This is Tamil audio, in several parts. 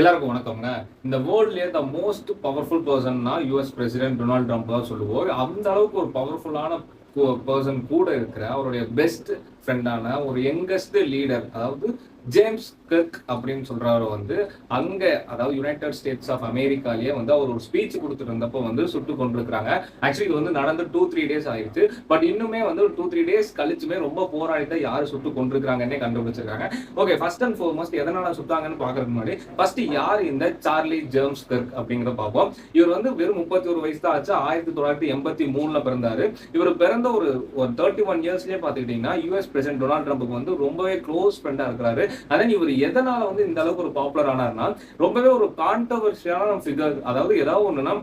எல்லாருக்கும் வணக்கம்ங்க. இந்த வேர்ல்ட்லயே த மோஸ்ட் பவர்ஃபுல் பர்சன்னா யூஎஸ் பிரசிடென்ட் டொனால்ட் ட்ரம்ப் தான் சொல்லுவோம். அந்த அளவுக்கு ஒரு பவர்ஃபுல்லான பர்சன் கூட இருக்கிற அவருடைய பெஸ்ட் ஃப்ரெண்டான ஒரு யங்கஸ்ட் லீடர் அதாவது ஜேம்ஸ் கர்க் அப்படின்னு சொல்றவர் வந்து அங்க அதாவது யுனைடெட் ஸ்டேட்ஸ் ஆஃப் அமெரிக்காலேயே வந்து அவர் ஒரு ஸ்பீச் கொடுத்துட்டு இருந்தப்போ வந்து சுட்டு கொண்டிருக்கிறாங்க ஆக்சுவலி இது வந்து நடந்து டூ த்ரீ டேஸ் ஆயிடுச்சு. பட் இன்னுமே வந்து டூ த்ரீ டேஸ் கழிச்சுமே ரொம்ப போராடி தான் யாரு சுட்டு கொண்டிருக்காங்கன்னே கண்டுபிடிச்சிருக்காங்க. ஓகே ஃபர்ஸ்ட் அண்ட் ஃபோர்மோஸ்ட் எதனால சுட்டாங்கன்னு பாக்குறதுக்கு முன்னாடி ஃபர்ஸ்ட் யார் இந்த சார்லி ஜேம்ஸ் கர்க் அப்படிங்கிற பார்ப்போம். இவர் வந்து வெறும் முப்பத்தி ஒரு வயசு தான் ஆச்சு. ஆயிரத்தி தொள்ளாயிரத்தி எண்பத்தி மூணுல பிறந்தாரு. இவர் பிறந்த ஒரு ஒரு தேர்ட்டி ஒன் இயர்ஸ்லயே பாத்துக்கிட்டீங்கன்னா யூஎஸ் பிரசிடென்ட் டொனால்ட் ட்ரம்ப்புக்கு வந்து ரொம்பவே க்ளோஸ் ஃப்ரெண்டா இருக்கிறாரு. அதன் இவர் எதனால வந்து இந்த அளவுக்கு ஒரு பாப்புலர் ஆனார்னா ரொம்பவே ஒரு கான்ட்ரவர்ஷியலான ஃபிகர் அதாவது ஏதாவது ஒண்ணுன்னா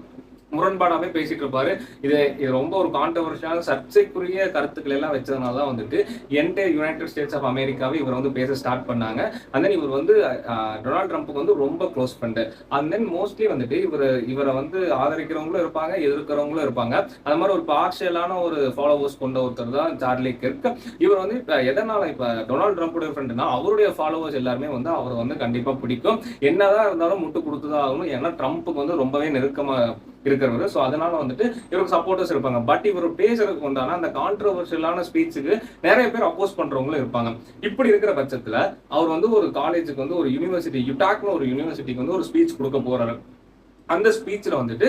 முரண்பாடாமே பேசிட்டு இருப்பாரு. இது இது ரொம்ப ஒரு கான்ட்ரவர்ஷியலான சர்ச்சைக்குரிய கருத்துக்கள் எல்லாம் வச்சதுனால தான் வந்துட்டு என்டே யுனைடெட் ஸ்டேட்ஸ் ஆஃப் அமெரிக்காவை இவர் வந்து பேச ஸ்டார்ட் பண்ணாங்க. அண்ட் தென் இவர் வந்து டொனால்ட் ட்ரம்ப்புக்கு வந்து ரொம்ப close friend and then mostly வந்துட்டு இவர் இவரை வந்து ஆதரிக்கிறவங்களும் இருப்பாங்க எதிர்க்கிறவங்களும் இருப்பாங்க. அந்த மாதிரி ஒரு பார்ஷியலான ஒரு ஃபாலோவர்ஸ் கொண்ட ஒருத்தர் தான் சார்லி கிர்க். இவர் வந்து இப்போ எதனால இப்போ டொனால்ட் ட்ரம்ப்புடைய ஃப்ரெண்டுனா அவருடைய ஃபாலோவர்ஸ் எல்லாருமே வந்து அவரை வந்து கண்டிப்பாக பிடிக்கும். என்னதான் இருந்தாலும் முட்டு கொடுத்துதான் ஆகணும். ஏன்னா ட்ரம்ப்புக்கு வந்து ரொம்பவே நெருக்கமாக இருக்கிறவர் ஸோ அதனால வந்துட்டு இவருக்கு சப்போர்ட்டர்ஸ் இருப்பாங்க. பட் இவர் பேசுறதுக்கு உண்டான அந்த கான்ட்ரவர்ஷியலான ஸ்பீச்சுக்கு நிறைய பேர் அப்போஸ் பண்றவங்களும் இருப்பாங்க. இப்படி இருக்கிற பட்சத்துல அவர் வந்து ஒரு காலேஜுக்கு வந்து ஒரு யூனிவர்சிட்டி யுடாக்னு ஒரு யூனிவர்சிட்டிக்கு வந்து ஒரு ஸ்பீச் கொடுக்க போறாரு. அந்த ஸ்பீச்சில் வந்துட்டு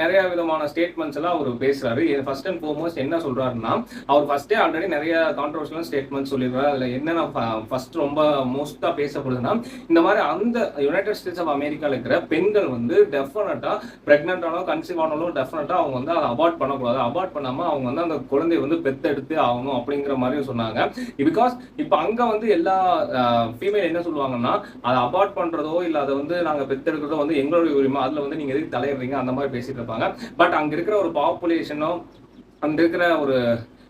நிறைய விதமான ஸ்டேட்மெண்ட்ஸ் எல்லாம் அவர் பேசுறாரு. ஃபர்ஸ்ட் அண்ட் ஃபோர்மோஸ்ட் என்ன சொல்றாருன்னா அவர் ஃபர்ஸ்டே ஆல்ரெடி நிறைய கான்ட்ரவர்ஷியல் ஸ்டேட்மெண்ட் சொல்லிடுறாரு. அதில் என்னென்ன ஃபர்ஸ்ட் ரொம்ப மோஸ்ட்டாக பேசப்படுதுன்னா இந்த மாதிரி அந்த யுனைடெட் ஸ்டேட்ஸ் ஆஃப் அமெரிக்காவில் இருக்கிற பெண்கள் வந்து டெஃபினட்டாக பிரெக்னென்ட் ஆனாலும் கன்சீவ் ஆனாலும் டெஃபினட்டாக அவங்க வந்து அதை அவாய்ட் பண்ணக்கூடாது. அவாய்ட் பண்ணாமல் அவங்க வந்து அந்த குழந்தைய வந்து பெத்தெடுத்து ஆகணும் அப்படிங்கிற மாதிரியும் சொன்னாங்க. பிகாஸ் இப்போ அங்கே வந்து எல்லா ஃபீமேல் என்ன சொல்லுவாங்கன்னா அதை அவாய்ட் பண்ணுறதோ இல்லை அதை வந்து நாங்கள் பெத்தெடுக்கிறதோ வந்து எங்களுடைய உரிமை. அதில் வந்து நீங்கள் எதுக்கு தலையிடுறீங்க? அந்த மாதிரி பேசிட்டு இருப்பாங்க. பட் அங்கே இருக்கிற ஒரு பாப்புலேஷனும் அங்கே இருக்கிற ஒரு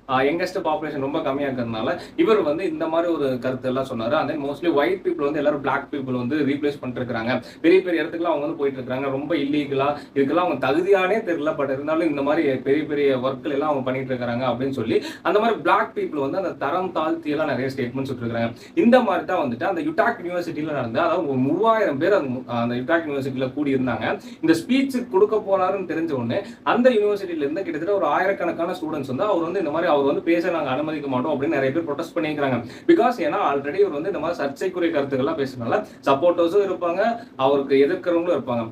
யங்கஸ்ட் பாப்புலேஷன் ரொம்ப கம்மியாக இருக்கிறதுனால இவர் வந்து இந்த மாதிரி ஒரு கருத்து எல்லாம் சொன்னார். And மோஸ்ட்லி ஒயிட் பீப்புள் வந்து எல்லாரும் பிளாக் பீப்புள் வந்து ரீப்ளேஸ் பண்ணிட்டு இருக்காங்க பெரிய பெரிய இடத்துக்குலாம் அவங்க வந்து போயிட்டு இருக்காங்க ரொம்ப இல்லீகலா இதுக்கெல்லாம் அவங்க தகுதியானே தெரியல. பட் இருந்தாலும் இந்த மாதிரி பெரிய பெரிய ஒர்க்கள் எல்லாம் அவங்க பண்ணிட்டு இருக்காங்க அப்படின்னு சொல்லி அந்த மாதிரி பிளாக் பீப்புள் வந்து அந்த தரம் தாழ்த்தி எல்லாம் நிறைய ஸ்டேட்மெண்ட்ஸ் விட்டுருக்காங்க இந்த மாதிரி தான் வந்துட்டு அந்த யுடாக் யூனிவர்சிட்டியில நடந்த அதாவது ஒரு மூவாயிரம் பேர் அந்த அந்த யுடாக் யூனிவர்சிட்டியில கூடி இருந்தாங்க இந்த ஸ்பீச் கொடுக்க போறாருன்னு தெரிஞ்ச உடனே அந்த யூனிவர்சிட்டியில இருந்து கிட்டத்தட்ட ஒரு ஆயிரக்கணக்கான ஸ்டூடெண்ட்ஸ் வந்து அவர் வந்து இந்த மாதிரி அவர் வந்து பேச நாங்க அனுமதிக்க மாட்டோம் அப்படின்னு நிறைய பேர் ப்ரொடெஸ்ட் பண்ணிக்கிறாங்க பிகாஸ் ஏன்னா ஆல்ரெடி அவர் வந்து இந்த மாதிரி சர்ச்சைக்குரிய கருத்துக்கள்லாம் பேசுறதுனால சப்போர்ட்டர்ஸும் இருப்பாங்க அவருக்கு எதிர்க்கிறவங்களும் இருப்பாங்க.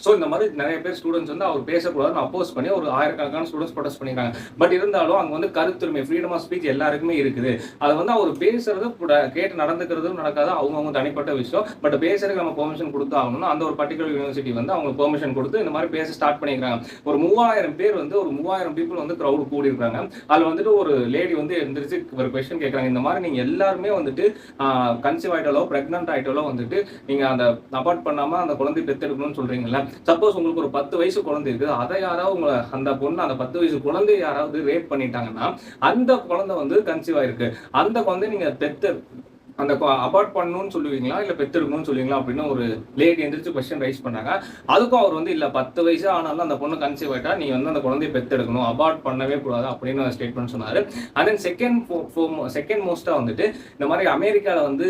ஸோ இந்த மாதிரி நிறைய பேர் ஸ்டூடெண்ட்ஸ் வந்து அவர் பேசக்கூடாதுன்னு அப்போஸ் பண்ணி ஒரு ஆயிரக்கணக்கான ஸ்டூடெண்ட்ஸ் ப்ரொடெஸ்ட் பண்ணிக்கிறாங்க பட் இருந்தாலும் அங்கே வந்து கருத்துரிமை ஃப்ரீடம் ஆஃப் ஸ்பீச் எல்லாருக்குமே இருக்குது. அதை வந்து அவர் பேசுறது கேட்டு நடந்துக்கிறதும் நடக்காது. அவங்கவுங்க தனிப்பட்ட விஷயம். பட் பேசுறதுக்கு நம்ம பெர்மிஷன் கொடுத்து ஆகணும்னா அந்த ஒரு பர்டிகுலர் யூனிவர்சிட்டி வந்து அவங்களுக்கு பெர்மிஷன் கொடுத்து இந்த மாதிரி பேச ஸ்டார்ட் பண்ணிக்கிறாங்க. ஒரு மூவாயிரம் பேர் வந்து ஒரு மூவாயிரம் பீப்புள் வந்து க்ரௌட் கூடியிருக்காங்க அதில் வந்துட்டு ஒரு லேடி வந்து எந்திரிச்சு ஒரு கொஸ்டின் கேட்குறாங்க இந்த மாதிரி நீங்கள் எல்லாருமே வந்துட்டு கன்சீவ் ஆகிட்டாலோ ப்ரெக்னென்ட் ஆகிட்டாலோ வந்துட்டு நீங்கள் அந்த அபார்ட் பண்ணாமல் அந்த குழந்தை பெற்றெடுக்கணும்னு சொல்கிறீங்களா சப்போஸ் உங்களுக்கு ஒரு பத்து வயசு குழந்தை இருக்குது அதை யாராவது உங்களை அந்த பொண்ணு அந்த பத்து வயசு குழந்தைய யாராவது ரேப் பண்ணிட்டாங்கன்னா அந்த குழந்தை வந்து கன்சீவ் ஆயிருக்கு. அந்த குழந்தை நீங்க பெத்த அந்த அபார்ட் பண்ணணும்னு சொல்லுவீங்களா? இல்லை பெற்றிருக்கணும்னு சொல்லுவீங்களா? அப்படின்னு ஒரு லேடி எந்திரிச்சு கொஸ்டின் ரைஸ் பண்ணாங்க. அதுக்கும் அவர் வந்து இல்லை பத்து வயசு ஆனாலும் அந்த பொண்ணு கன்சீவ் ஆகிட்டா நீ வந்து அந்த குழந்தைய பெற்றெடுக்கணும் அபார்ட் பண்ணவே கூடாது அப்படின்னு ஸ்டேட்மெண்ட் சொன்னார். அண்ட் தென் செகண்ட் செகண்ட் மோஸ்ட்டாக வந்துட்டு இந்த மாதிரி அமெரிக்காவில் வந்து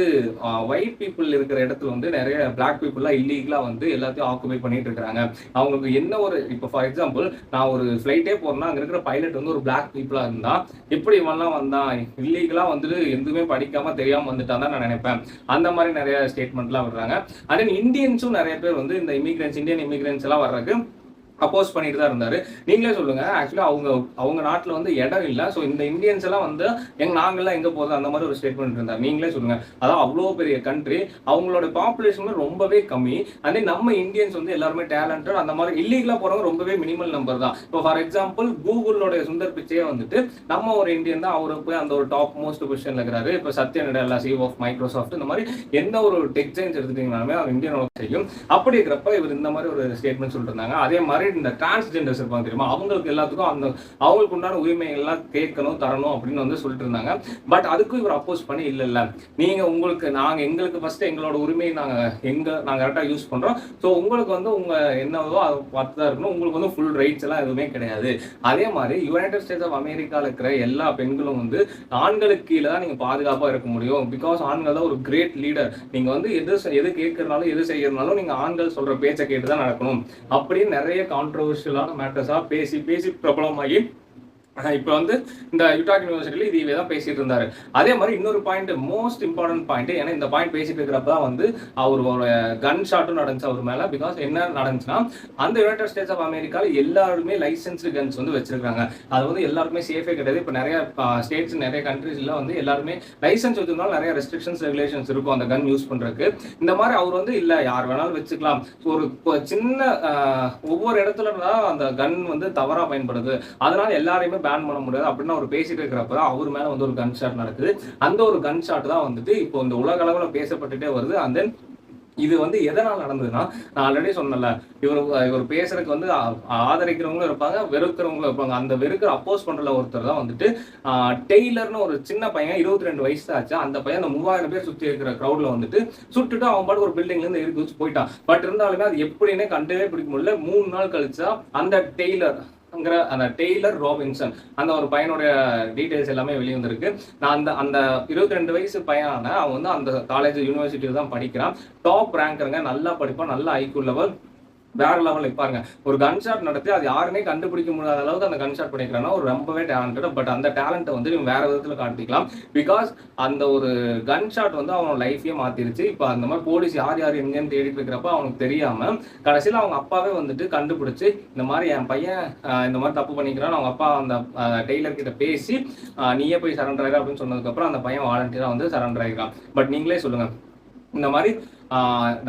ஒயிட் பீப்புள் இருக்கிற இடத்துல வந்து நிறைய பிளாக் பீப்புள்லாம் இல்லீகலாக வந்து எல்லாத்தையும் ஆக்குபை பண்ணிட்டு இருக்காங்க அவங்களுக்கு என்ன ஒரு இப்போ ஃபார் எக்ஸாம்பிள் நான் ஒரு ஃப்ளைட்டே போறேன்னா அங்கே இருக்கிற பைலட் வந்து ஒரு பிளாக் பீப்புளாக இருந்தால் எப்படி இவன்லாம் வந்தான்? இல்லீகலாக வந்துட்டு எதுவுமே படிக்காமல் தெரியாமல் வந்துட்டான் தான் நான் நினைப்பேன். அந்த மாதிரி நிறைய ஸ்டேட்மெண்ட்லாம் விடுறாங்க. அண்ட் தென் இந்தியன்ஸும் நிறைய பேர் வந்து இந்த இமிகிரன்ஸ் இந்தியன் இமிகிரன்ஸ் எல்லாம் வர்றதுக்கு அப்போஸ் பண்ணிட்டு தான் இருந்தாரு. நீங்களே சொல்லுங்க. ஆக்சுவலா அவங்க அவங்க நாட்டில் வந்து இடம் இல்லை. ஸோ இந்த இந்தியன்ஸ் எல்லாம் வந்து எங்க நாங்கெல்லாம் எங்க போகுது அந்த மாதிரி ஒரு ஸ்டேட்மெண்ட் இருந்தார். நீங்களே சொல்லுங்க. அதான் அவ்வளோ பெரிய கண்ட்ரி அவங்களோட பாப்புலேஷன் ரொம்பவே கம்மி. அதே நம்ம இந்தியன்ஸ் வந்து எல்லாருமே டேலண்டட் அந்த மாதிரி இல்லீகலா போறவங்க ரொம்பவே மினிமல் நம்பர் தான். இப்போ ஃபார் எக்ஸாம்பிள் கூகுளோட சுந்தர் பிச்சையே வந்துட்டு நம்ம ஒரு இந்தியன் தான். அவரு போய் அந்த ஒரு டாப் மோஸ்ட் பொசிஷன்ல இருக்கிறாரு. இப்போ Satya Nadella CEO of Microsoft இந்த மாதிரி எந்த ஒரு டெக் சயின்ஸ் எடுத்துட்டீங்கனாலுமே அவர் இந்தியனோட செய்யும். அப்படி இருக்கிறப்ப இவர் இந்த மாதிரி ஒரு ஸ்டேட்மெண்ட் சொல்லிட்டு இருந்தாங்க. அதே மாதிரி மாதிரி இந்த டிரான்ஸ்ஜெண்டர்ஸ் இருப்பாங்க தெரியுமா? அவங்களுக்கு எல்லாத்துக்கும் அந்த அவங்களுக்கு உண்டான உரிமைகள்லாம் கேட்கணும் தரணும் அப்படின்னு வந்து சொல்லிட்டு இருந்தாங்க. பட் அதுக்கும் இவர் அப்போஸ் பண்ணி இல்லை இல்லை. நீங்க உங்களுக்கு நாங்க எங்களுக்கு ஃபர்ஸ்ட் எங்களோட உரிமையை நாங்க எங்க நாங்கள் கரெக்டாக யூஸ் பண்றோம். ஸோ உங்களுக்கு வந்து உங்க என்னவோ அதை பார்த்து தான் இருக்கணும். உங்களுக்கு வந்து ஃபுல் ரைட்ஸ் எல்லாம் எதுவுமே கிடையாது. அதே மாதிரி யுனைடெட் ஸ்டேட்ஸ் ஆஃப் அமெரிக்காவில் இருக்கிற எல்லா பெண்களும் வந்து ஆண்களுக்கு கீழே தான் நீங்க பாதுகாப்பா இருக்க முடியும். பிகாஸ் ஆண்கள் தான் ஒரு கிரேட் லீடர் நீங்க வந்து எது எது கேட்கறனாலும் எது செய்யறதுனாலும் நீங்க ஆண்கள் சொல்ற பேச்சை கேட்டு தான் நடக்கணும். அப்படின்னு நிறைய கான்ட்ரவர்ஷியலான மேட்டர்ஸாக பேசி பேசி பிரபலமாகி இப்போ வந்து இந்த யூடாக் யூனிவர்சிட்டியில் இதுவே தான் பேசிட்டு இருந்தாரு. அதே மாதிரி இன்னொரு பாயிண்ட் மோஸ்ட் இம்பார்ட்டன்ட் பாயிண்ட் ஏன்னா இந்த பாயிண்ட் பேசிட்டு இருக்கிறப்ப தான் வந்து அவரோட கன் ஷாட்டும் நடந்துச்சு அவர் மேலே. பிகாஸ் என்ன நடந்துச்சுன்னா அந்த யுனைடெட் ஸ்டேட்ஸ் ஆஃப் அமெரிக்காவில் எல்லாருமே லைசன்ஸ்டு கன்ஸ் வந்து வச்சிருக்காங்க. அது வந்து எல்லாருமே சேஃபே கிடையாது. இப்போ நிறைய ஸ்டேட்ஸ் நிறைய கண்ட்ரீஸ்ல வந்து எல்லாருமே லைசன்ஸ் வச்சிருந்தாலும் நிறைய ரெஸ்ட்ரிக்ஷன்ஸ் ரெகுலேஷன்ஸ் இருக்கும் அந்த கன் யூஸ் பண்றதுக்கு. இந்த மாதிரி அவர் வந்து இல்லை யார் வேணாலும் வச்சுக்கலாம். ஒரு சின்ன ஒவ்வொரு இடத்துல தான் அந்த கன் வந்து தவறாக பயன்படுது. அதனால எல்லாரையுமே பேன் பண்ண முடியாது அப்படின்னு அவர் பேசிட்டு இருக்கிறப்ப தான் அவர் மேல வந்து ஒரு கன் ஷாட் நடக்குது. அந்த ஒரு கன் ஷாட் தான் வந்துட்டு இப்போ இந்த உலக அளவுல பேசப்பட்டுட்டே வருது. அண்ட் தென் இது வந்து எதனால் நடந்ததுன்னா நான் ஆல்ரெடி சொன்னல இவர் இவர் பேசுறதுக்கு வந்து ஆதரிக்கிறவங்களும் இருப்பாங்க வெறுக்கிறவங்களும் இருப்பாங்க. அந்த வெறுக்கிற அப்போஸ் பண்றல ஒருத்தர் தான் வந்துட்டு டெய்லர்னு ஒரு சின்ன பையன் இருபத்தி ரெண்டு வயசு ஆச்சு. அந்த பையன் அந்த மூவாயிரம் பேர் சுத்தி இருக்கிற க்ரௌட்ல வந்துட்டு சுட்டுட்டு அவன் பாட்டு ஒரு பில்டிங்ல இருந்து இருக்கு வச்சு போயிட்டான். பட் இருந்தாலுமே அது எப்படின்னே கண்டவே பிடிக்க முடியல. மூணு நாள் கழிச்சா அந்த டெய்லர் ங்கிற அந்த டெய்லர் ராபின்சன் அந்த ஒரு பையனுடைய டீடைல்ஸ் எல்லாமே வெளியே வந்திருக்கு நான் அந்த அந்த இருபத்தி ரெண்டு வயசு பையனான அவன் வந்து அந்த காலேஜ் யூனிவர்சிட்டியில் தான் படிக்கிறான். டாப் ரேங்கருங்க நல்லா படிப்பான் நல்ல ஐக்யூ லெவல் வேற லெவலில் பாருங்க ஒரு கன் ஷாட் நடத்தி அது யாருமே கண்டுபிடிக்க முடியாத அளவுக்கு அந்த கன் ஷாட் பண்ணிக்கிறான்னா ஒரு ரொம்பவே டேலண்டட் பட் அந்த டேலண்ட்டை வந்து இவன் வேற விதத்தில் காட்டிக்கலாம். பிகாஸ் அந்த ஒரு கன் ஷாட் வந்து அவனோட லைஃபையே மாத்திருச்சு. இப்போ அந்த மாதிரி போலீஸ் யார் யார் எங்கேன்னு தேடிட்டு இருக்கிறப்ப அவனுக்கு தெரியாம கடைசியில் அவங்க அப்பாவே வந்துட்டு கண்டுபிடிச்சு இந்த மாதிரி என் பையன் இந்த மாதிரி தப்பு பண்ணிக்கிறான் அவங்க அப்பா அந்த டெய்லர் கிட்ட பேசி நீயே போய் சரண்டர் ஆகிற அப்படின்னு சொன்னதுக்கப்புறம் அந்த பையன் வாலண்டியராக வந்து சரண்டர் ஆயிருக்கான். பட் நீங்களே சொல்லுங்க. இந்த மாதிரி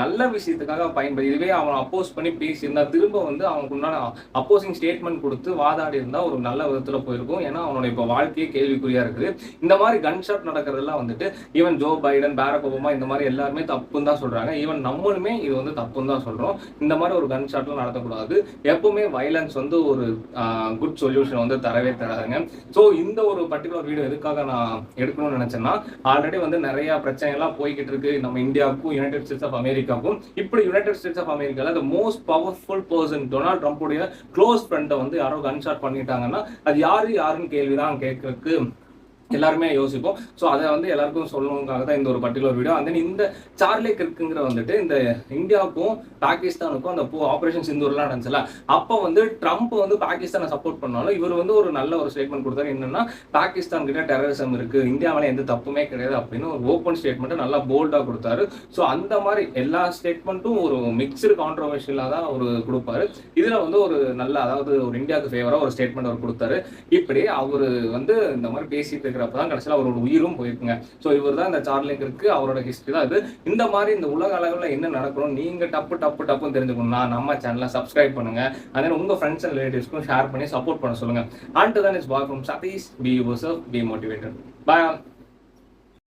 நல்ல விஷயத்துக்காக பயன்படுது இதுவே அவன் அப்போஸ் பண்ணி பேசியிருந்தா திரும்ப வந்து அவனுக்கு உண்டான அப்போசிங் ஸ்டேட்மெண்ட் கொடுத்து வாதாடி இருந்தா ஒரு நல்ல விதத்துல போயிருக்கும். ஏன்னா அவனோட இப்போ வாழ்க்கையே கேள்விக்குறியா இருக்குது. இந்த மாதிரி கன் ஷாட் நடக்கிறதெல்லாம் வந்துட்டு even Joe Biden Barack Obama இந்த மாதிரி எல்லாருமே தப்புன்னு தான் சொல்றாங்க. ஈவன் நம்மளுமே இது வந்து தப்புன்னு தான் சொல்றோம். இந்த மாதிரி ஒரு கன் ஷாட்லாம் நடத்தக்கூடாது. எப்பவுமே வயலன்ஸ் வந்து ஒரு குட் சொல்யூஷன் வந்து தரவே தராதுங்க. ஸோ இந்த ஒரு பர்டிகுலர் வீடியோ எதுக்காக நான் எடுக்கணும்னு நினைச்சேன்னா ஆல்ரெடி வந்து நிறைய பிரச்சனைகள்லாம் போய்கிட்டு இருக்கு. நம்ம இந்தியாவுக்கும் யுனைடெட் ஸ்டேட்ஸ் ஆஃப் அமெரிக்காவுக்கும் இப்படி யுனைடெட் ஸ்டேட்ஸ் ஆஃப் அமெரிக்கால the most powerful person Donald ட்ரம்ப்புடைய close ஃப்ரெண்டை வந்து யாரோ கன்ஷாட் பண்ணிட்டாங்கன்னா அது யாரு யாருன்னு கேள்விதான் கேட்கறதுக்கு எல்லாருமே யோசிப்போம். ஸோ அதை வந்து எல்லாருக்கும் சொல்லணுங்காக தான் இந்த ஒரு பர்டிகுலர் வீடியோ அந்த இந்த சார்லே கிற்குங்கிற வந்துட்டு இந்த இந்தியாவுக்கும் பாகிஸ்தானுக்கும் அந்த போ ஆப்ரேஷன் சிந்தூர்லாம் நடந்துச்சுல அப்போ வந்து ட்ரம்ப் வந்து பாகிஸ்தானை சப்போர்ட் பண்ணாலும் இவர் வந்து ஒரு நல்ல ஒரு ஸ்டேட்மெண்ட் கொடுத்தாரு. என்னன்னா பாகிஸ்தான் கிட்ட டெரரிசம் இருக்கு. இந்தியா எந்த தப்புமே கிடையாது அப்படின்னு ஒரு ஓப்பன் ஸ்டேட்மெண்ட்டை நல்லா போல்டாக கொடுத்தாரு. ஸோ அந்த மாதிரி எல்லா ஸ்டேட்மெண்ட்டும் ஒரு மிக்சடு கான்ட்ரவர்ஷியலாக தான் அவர் கொடுப்பாரு. இதில் வந்து ஒரு நல்ல அதாவது ஒரு இந்தியாவுக்கு ஃபேவராக ஒரு ஸ்டேட்மெண்ட் அவர் கொடுத்தாரு. இப்படி அவர் வந்து இந்த மாதிரி பேசிட்டு இருக்கிறப்ப தான் கடைசியில் அவரோட உயிரும் போயிருக்குங்க. ஸோ இவர் தான் இந்த சார்லிங் இருக்கு அவரோட ஹிஸ்ட்ரி தான் இது. இந்த மாதிரி இந்த உலக அளவில் என்ன நடக்கணும் நீங்க டப்பு டப்பு டப்புன்னு தெரிஞ்சுக்கணும்னா நம்ம சேனலை சப்ஸ்கிரைப் பண்ணுங்க. அதே உங்கள் ஃப்ரெண்ட்ஸ் அண்ட் ரிலேட்டிவ்ஸ்க்கும் ஷேர் பண்ணி சப்போர்ட் பண்ண சொல்லுங்க. அண்ட் தான் is boy from Sathish B user B motivated boy